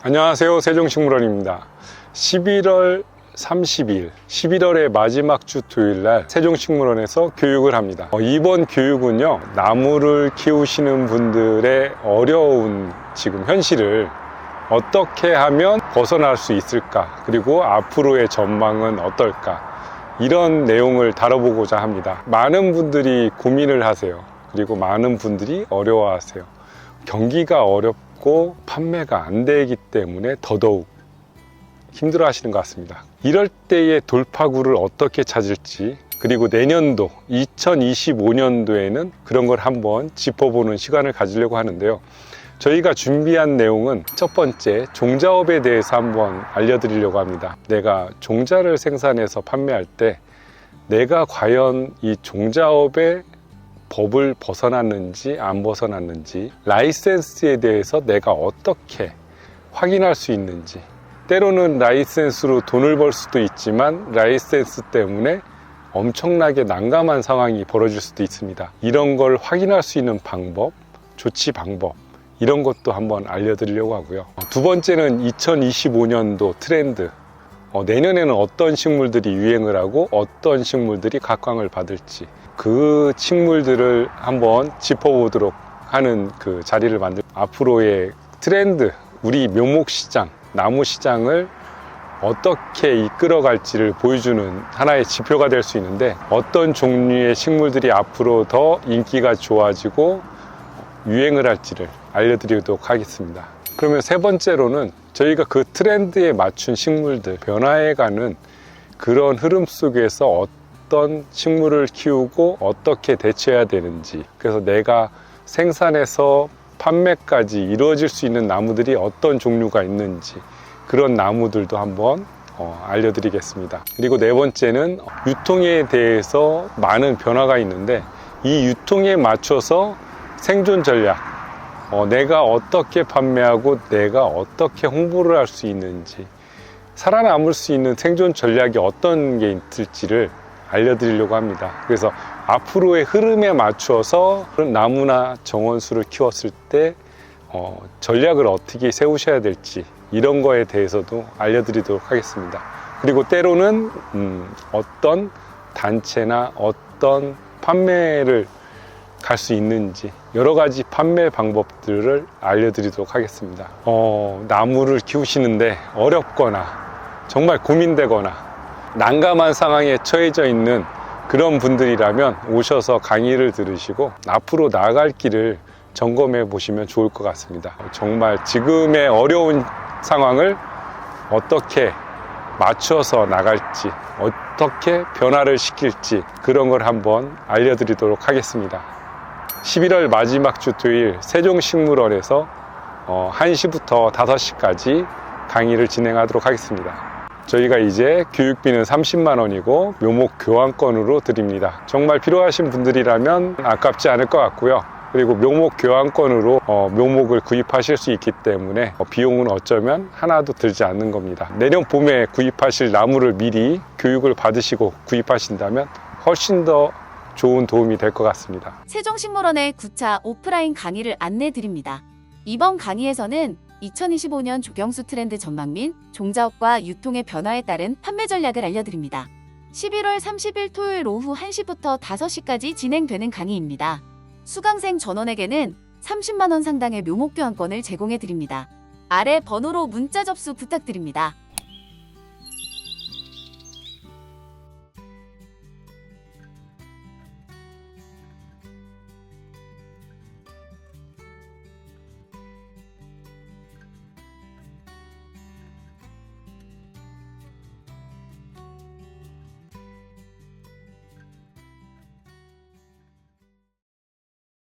안녕하세요. 세종식물원입니다. 11월 30일, 11월의 마지막 주 토요일 날 세종식물원에서 교육을 합니다. 어, 이번 교육은요, 나무를 키우시는 분들의 어려운 지금 현실을 어떻게 하면 벗어날 수 있을까, 그리고 앞으로의 전망은 어떨까, 이런 내용을 다뤄보고자 합니다. 많은 분들이 고민을 하세요. 그리고 많은 분들이 어려워하세요. 경기가 어렵 고 판매가 안 되기 때문에 더더욱 힘들어 하시는 것 같습니다. 이럴 때의 돌파구를 어떻게 찾을지 그리고 내년도 2025년도에는 그런 걸 한번 짚어보는 시간을 가지려고 하는데요. 저희가 준비한 내용은 첫 번째 종자업에 대해서 한번 알려드리려고 합니다. 내가 종자를 생산해서 판매할 때 내가 과연 이 종자업의 법을 벗어났는지 안 벗어났는지 라이센스에 대해서 내가 어떻게 확인할 수 있는지 때로는 라이센스로 돈을 벌 수도 있지만 라이센스 때문에 엄청나게 난감한 상황이 벌어질 수도 있습니다. 이런 걸 확인할 수 있는 방법, 조치 방법 이런 것도 한번 알려드리려고 하고요. 두 번째는 2025년도 트렌드 어, 내년에는 어떤 식물들이 유행을 하고 어떤 식물들이 각광을 받을지 그 식물들을 한번 짚어보도록 하는 그 자리를 만들 앞으로의 트렌드 우리 묘목 시장 나무 시장을 어떻게 이끌어 갈지를 보여주는 하나의 지표가 될 수 있는데 어떤 종류의 식물들이 앞으로 더 인기가 좋아지고 유행을 할지를 알려드리도록 하겠습니다. 그러면 세 번째로는 저희가 그 트렌드에 맞춘 식물들, 변화해가는 그런 흐름 속에서 어떤 식물을 키우고 어떻게 대처해야 되는지, 그래서 내가 생산해서 판매까지 이루어질 수 있는 나무들이 어떤 종류가 있는지, 그런 나무들도 한번 어, 알려드리겠습니다. 그리고 네 번째는 유통에 대해서 많은 변화가 있는데, 이 유통에 맞춰서 생존 전략, 어, 내가 어떻게 판매하고 내가 어떻게 홍보를 할 수 있는지 살아남을 수 있는 생존 전략이 어떤 게 있을지를 알려드리려고 합니다. 그래서 앞으로의 흐름에 맞추어서 나무나 정원수를 키웠을 때 어, 전략을 어떻게 세우셔야 될지 이런 거에 대해서도 알려드리도록 하겠습니다. 그리고 때로는 음, 어떤 단체나 어떤 판매를 갈 수 있는지 여러 가지 판매 방법들을 알려드리도록 하겠습니다. 어, 나무를 키우시는데 어렵거나 정말 고민되거나 난감한 상황에 처해져 있는 그런 분들이라면 오셔서 강의를 들으시고 앞으로 나아갈 길을 점검해 보시면 좋을 것 같습니다. 정말 지금의 어려운 상황을 어떻게 맞춰서 나갈지, 어떻게 변화를 시킬지 그런 걸 한번 알려드리도록 하겠습니다. 11월 마지막 주 토요일 세종식물원에서 어, 1시부터 5시까지 강의를 진행하도록 하겠습니다. 저희가 이제 교육비는 30만 원이고 묘목 교환권으로 드립니다. 정말 필요하신 분들이라면 아깝지 않을 것 같고요. 그리고 묘목 교환권으로 어, 묘목을 구입하실 수 있기 때문에 어, 비용은 어쩌면 하나도 들지 않는 겁니다. 내년 봄에 구입하실 나무를 미리 교육을 받으시고 구입하신다면 훨씬 더 좋은 도움이 될 것 같습니다. 세종식물원의 9차 오프라인 강의를 안내 드립니다. 이번 강의에서는 2025년 조경수 트렌드 전망 및 종자업과 유통의 변화에 따른 판매 전략을 알려드립니다. 11월 30일 토요일 오후 1시부터 5시까지 진행되는 강의입니다. 수강생 전원에게는 30만원 상당의 묘목 교환권을 제공해 드립니다. 아래 번호로 문자 접수 부탁드립니다.